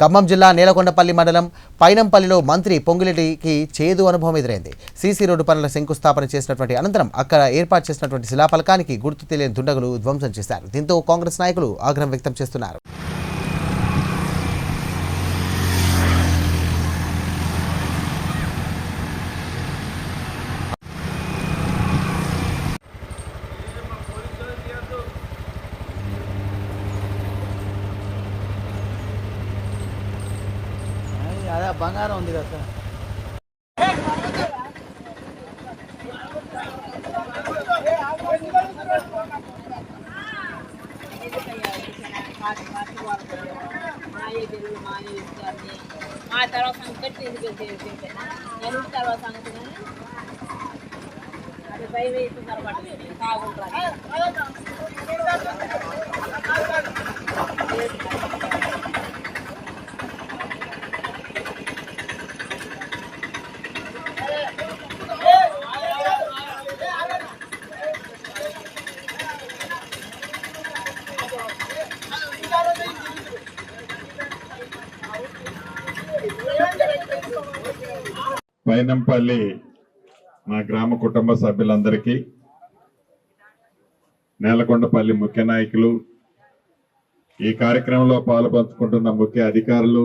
ఖమ్మం జిల్లా నేలకొండపల్లి మండలం పైనంపల్లిలో మంత్రి పొంగులేటికి చేదు అనుభవం ఎదురైంది. సీసీ రోడ్డు పనుల శంకుస్థాపన చేసినటువంటి అనంతరం అక్కడ ఏర్పాటు చేసినటువంటి శిలాఫలకానికి గుర్తు తెలియని దుండగులు ధ్వంసం చేశారు. దీంతో కాంగ్రెస్ నాయకులు ఆగ్రహం వ్యక్తం చేస్తున్నారు. అదే బంగారం ఉంది కదా సార్ మా తర్వాత సంగతి ఎందుకు నేను తర్వాత సంగతి అది భయం వేస్తున్నారు పట్టు కాకుండా పైనంపల్లి మా గ్రామ కుటుంబ సభ్యులందరికీ నేలకొండపల్లి ముఖ్య నాయకులు ఈ కార్యక్రమంలో పాలుపంచుకుంటున్న ముఖ్య అధికారులు